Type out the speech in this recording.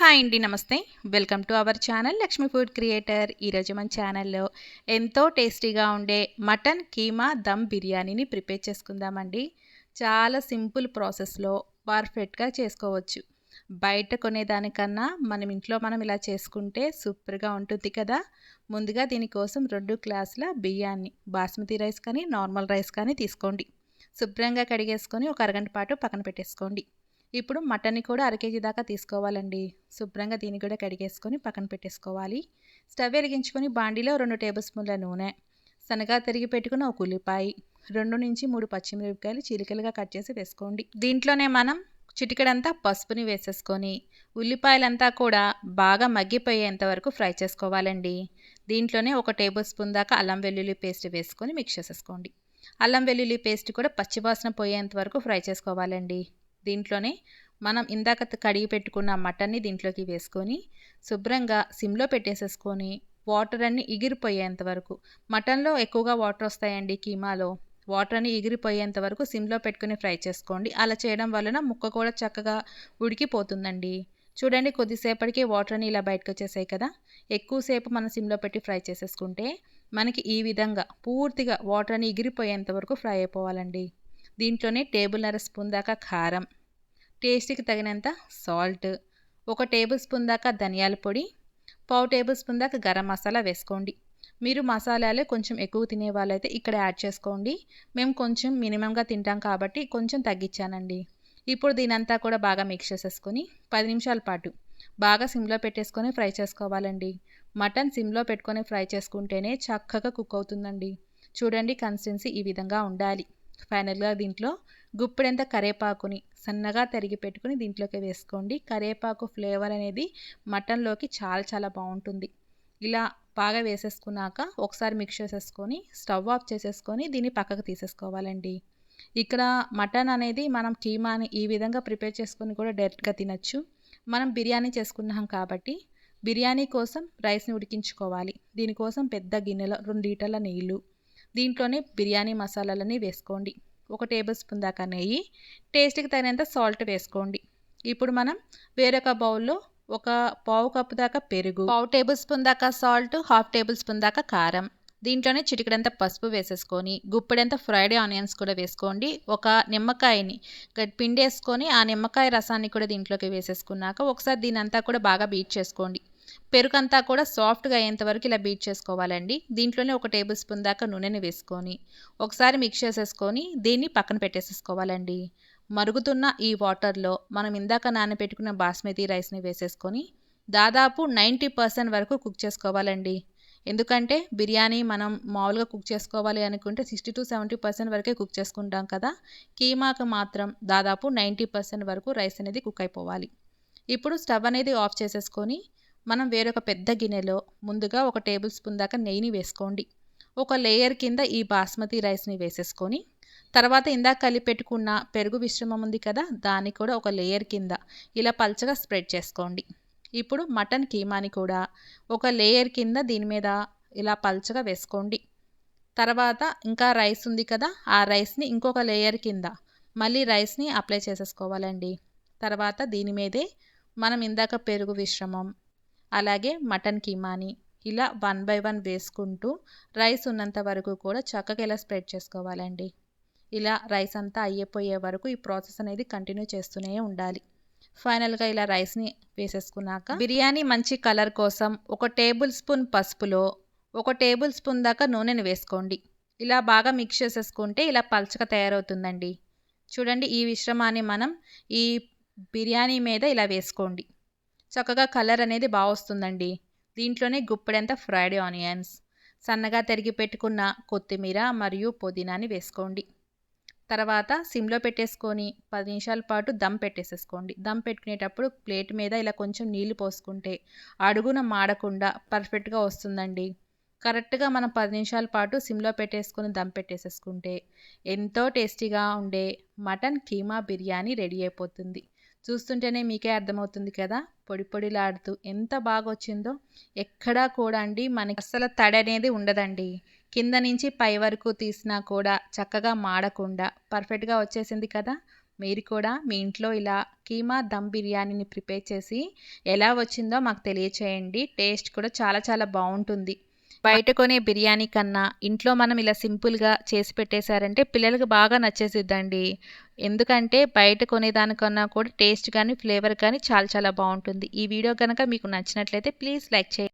Hi అండి నమస్తే. Welcome to our channel Lakshmi food creator. ఈరోజు మన ఛానల్లో ఎంతో టేస్టీగా ఉండే మటన్ కీమా దమ్ బిర్యానీని ప్రిపేర్ చేసుకుందామండి. చాలా సింపుల్ ప్రాసెస్లో పర్ఫెక్ట్గా చేసుకోవచ్చు. బయట కొనేదానికన్నా మనం ఇంట్లో మనం ఇలా చేసుకుంటే సూపర్గా ఉంటుంది కదా. ముందుగా దీనికోసం రెండు గ్లాసుల బియ్యాన్ని బాస్మతి రైస్ కానీ నార్మల్ రైస్ కానీ తీసుకోండి. శుభ్రంగా కడిగేసుకొని ఒక అరగంట పాటు పక్కన పెట్టేసుకోండి. ఇప్పుడు మటన్ని కూడా అర కేజీ దాకా తీసుకోవాలండి. శుభ్రంగా దీన్ని కూడా కడిగేసుకొని పక్కన పెట్టేసుకోవాలి. స్టవ్ వెలిగించుకొని బాండీలో రెండు టేబుల్ స్పూన్ల నూనె సన్నగా తిరిగి పెట్టుకున్న ఒక ఉల్లిపాయ రెండు నుంచి మూడు పచ్చిమిరపకాయలు చిలికలుగా కట్ చేసి వేసుకోండి. దీంట్లోనే మనం చిటికడంతా పసుపుని వేసేసుకొని ఉల్లిపాయలంతా కూడా బాగా మగ్గిపోయేంత వరకు ఫ్రై చేసుకోవాలండి. దీంట్లోనే ఒక టేబుల్ స్పూన్ దాకా అల్లం వెల్లుల్లి పేస్ట్ వేసుకొని మిక్స్ చేసేసుకోండి. అల్లం వెల్లుల్లి పేస్ట్ కూడా పచ్చివాసన పోయేంత వరకు ఫ్రై చేసుకోవాలండి. దీంట్లోనే మనం ఇందాక కడిగి పెట్టుకున్న మటన్ని దీంట్లోకి వేసుకొని శుభ్రంగా సిమ్లో పెట్టేసేసుకొని వాటర్ అన్ని ఎగిరిపోయేంత వరకు. మటన్లో ఎక్కువగా వాటర్ వస్తాయండి కీమాలో. వాటర్ అన్ని ఎగిరిపోయేంత వరకు సిమ్లో పెట్టుకుని ఫ్రై చేసుకోండి. అలా చేయడం వలన ముక్క కూడా చక్కగా ఉడికిపోతుందండి. చూడండి కొద్దిసేపటికి వాటర్ అని ఇలా బయటకు వచ్చేసాయి కదా. ఎక్కువసేపు మనం సిమ్లో పెట్టి ఫ్రై చేసేసుకుంటే మనకి ఈ విధంగా పూర్తిగా వాటర్ అని ఎగిరిపోయేంత వరకు ఫ్రై అయిపోవాలండి. దీంట్లోనే టేబుల్నర స్పూన్ దాకా కారం టేస్ట్కి తగినంత సాల్ట్ ఒక టేబుల్ స్పూన్ దాకా ధనియాల పొడి పావు టేబుల్ స్పూన్ దాకా గరం మసాలా వేసుకోండి. మీరు మసాలాలు కొంచెం ఎక్కువ తినే వాళ్ళైతే ఇక్కడ యాడ్ చేసుకోండి. మేము కొంచెం మినిమంగా తింటాం కాబట్టి కొంచెం తగ్గించానండి. ఇప్పుడు దీనంతా కూడా బాగా మిక్స్ చేసేసుకొని పది నిమిషాల పాటు బాగా సిమ్లో పెట్టేసుకొని ఫ్రై చేసుకోవాలండి. మటన్ సిమ్లో పెట్టుకొని ఫ్రై చేసుకుంటేనే చక్కగా కుక్ అవుతుందండి. చూడండి కన్సిస్టెన్సీ ఈ విధంగా ఉండాలి. ఫైనల్గా దీంట్లో గుప్పెడంత కరేపాకుని సన్నగా తరిగి పెట్టుకుని దీంట్లోకి వేసుకోండి. కరేపాకు ఫ్లేవర్ అనేది మటన్లోకి చాలా చాలా బాగుంటుంది. ఇలా బాగా వేసేసుకున్నాక ఒకసారి మిక్స్ చేసేసుకొని స్టవ్ ఆఫ్ చేసేసుకొని దీన్ని పక్కకు తీసేసుకోవాలండి. ఇక్కడ మటన్ అనేది మనం కీమాని ఈ విధంగా ప్రిపేర్ చేసుకొని కూడా డైరెక్ట్గా తినచ్చు. మనం బిర్యానీ చేసుకున్నాం కాబట్టి బిర్యానీ కోసం రైస్ని ఉడికించుకోవాలి. దీనికోసం పెద్ద గిన్నెలో రెండు లీటర్ల నీళ్ళు దీంట్లోనే బిర్యానీ మసాలాలని వేసుకోండి. ఒక టేబుల్ స్పూన్ దాకా నెయ్యి టేస్ట్కి తగినంత సాల్ట్ వేసుకోండి. ఇప్పుడు మనం వేరొక బౌల్లో ఒక పావు కప్పు దాకా పెరుగు పావు టేబుల్ స్పూన్ దాకా సాల్ట్ హాఫ్ టేబుల్ స్పూన్ దాకా కారం. దీంట్లోనే చిటికడంత పసుపు వేసేసుకొని గుప్పెడంత ఫ్రైడ్ ఆనియన్స్ కూడా వేసుకోండి. ఒక నిమ్మకాయని పిండి వేసుకొని ఆ నిమ్మకాయ రసాన్ని కూడా దీంట్లోకి వేసేసుకున్నాక ఒకసారి దీని అంతా కూడా బాగా బీట్ చేసుకోండి. పెరుకంతా కూడా సాఫ్ట్గా అయ్యేంతవరకు ఇలా బీట్ చేసుకోవాలండి. దీంట్లోనే ఒక టేబుల్ స్పూన్ దాకా నూనెని వేసుకొని ఒకసారి మిక్స్ చేసేసుకొని దీన్ని పక్కన పెట్టేసేసుకోవాలండి. మరుగుతున్న ఈ వాటర్లో మనం ఇందాక నానబెట్టుకున్న బాస్మతి రైస్ని వేసేసుకొని దాదాపు నైంటీ పర్సెంట్ వరకు కుక్ చేసుకోవాలండి. ఎందుకంటే బిర్యానీ మనం మామూలుగా కుక్ చేసుకోవాలి అనుకుంటే సిక్స్టీ టు సెవెంటీ పర్సెంట్ వరకే కుక్ చేసుకుంటాం కదా. కీమాకు మాత్రం దాదాపు నైంటీ పర్సెంట్ వరకు రైస్ అనేది కుక్ అయిపోవాలి. ఇప్పుడు స్టవ్ అనేది ఆఫ్ చేసేసుకొని మనం వేరొక పెద్ద గిన్నెలో ముందుగా ఒక టేబుల్ స్పూన్ దాకా నెయ్యిని వేసుకోండి. ఒక లేయర్ కింద ఈ బాస్మతి రైస్ని వేసేసుకొని తర్వాత ఇందాక కలిపెట్టుకున్న పెరుగు మిశ్రమం ఉంది కదా దాన్ని కూడా ఒక లేయర్ కింద ఇలా పల్చగా స్ప్రెడ్ చేసుకోండి. ఇప్పుడు మటన్ కీమాని కూడా ఒక లేయర్ కింద దీని మీద ఇలా పల్చగా వేసుకోండి. తర్వాత ఇంకా రైస్ ఉంది కదా ఆ రైస్ని ఇంకొక లేయర్ కింద మళ్ళీ రైస్ని అప్లై చేసేసుకోవాలండి. తర్వాత దీని మీదే మనం ఇందాక పెరుగు విశ్రమం అలాగే మటన్ కిమాని ఇలా వన్ బై వన్ వేసుకుంటూ రైస్ ఉన్నంత వరకు కూడా చక్కగా ఇలా స్ప్రెడ్ చేసుకోవాలండి. ఇలా రైస్ అంతా అయ్యిపోయే వరకు ఈ ప్రాసెస్ అనేది కంటిన్యూ చేస్తూనే ఉండాలి. ఫైనల్గా ఇలా రైస్ని వేసేసుకున్నాక బిర్యానీ మంచి కలర్ కోసం ఒక టేబుల్ స్పూన్ పసుపులో ఒక టేబుల్ స్పూన్ దాకా నూనెను వేసుకోండి. ఇలా బాగా మిక్స్ చేసేసుకుంటే ఇలా పల్చగా తయారవుతుందండి. చూడండి ఈ మిశ్రమాన్ని మనం ఈ బిర్యానీ మీద ఇలా వేసుకోండి. చక్కగా కలర్ అనేది బాగా వస్తుందండి. దీంట్లోనే గుప్పెడంత ఫ్రైడ్ ఆనియన్స్ సన్నగా తరిగి పెట్టుకున్న కొత్తిమీర మరియు పుదీనాని వేసుకోండి. తర్వాత సిమ్లో పెట్టేసుకొని పది నిమిషాల పాటు దమ్ పెట్టేసేసుకోండి. దమ్ పెట్టుకునేటప్పుడు ప్లేట్ మీద ఇలా కొంచెం నీళ్ళు పోసుకుంటే అడుగున మాడకుండా పర్ఫెక్ట్గా వస్తుందండి. కరెక్ట్గా మనం పది నిమిషాల పాటు సిమ్లో పెట్టేసుకొని దమ్ పెట్టేసేసుకుంటే ఎంతో టేస్టీగా ఉండే మటన్ కీమా బిర్యానీ రెడీ అయిపోతుంది. చూస్తుంటేనే మీకే అర్థమవుతుంది కదా? పొడి పొడిలాడుతూ ఎంత బాగా వచ్చిందో ఎక్కడా కూడా అండి మనకి అస్సలు తడి అనేది ఉండదండి. కింద నుంచి పై వరకు తీసినా కూడా చక్కగా మాడకుండా పర్ఫెక్ట్గా వచ్చేసింది కదా? మీరు కూడా మీ ఇంట్లో ఇలా కీమా దమ్ బిర్యానీని ప్రిపేర్ చేసి ఎలా వచ్చిందో మాకు తెలియచేయండి. టేస్ట్ కూడా చాలా చాలా బాగుంటుంది. బయట కొనే బిర్యానీ కన్నా ఇంట్లో మనం ఇలా సింపుల్గా చేసి పెట్టేశారంటే పిల్లలకు బాగా నచ్చేసిద్దండి. ఎందుకంటే బయట కొనేదానికన్నా కూడా టేస్ట్ కానీ ఫ్లేవర్ కానీ చాలా చాలా బాగుంటుంది. ఈ వీడియో కనుక మీకు నచ్చినట్లయితే ప్లీజ్ లైక్ చేయండి.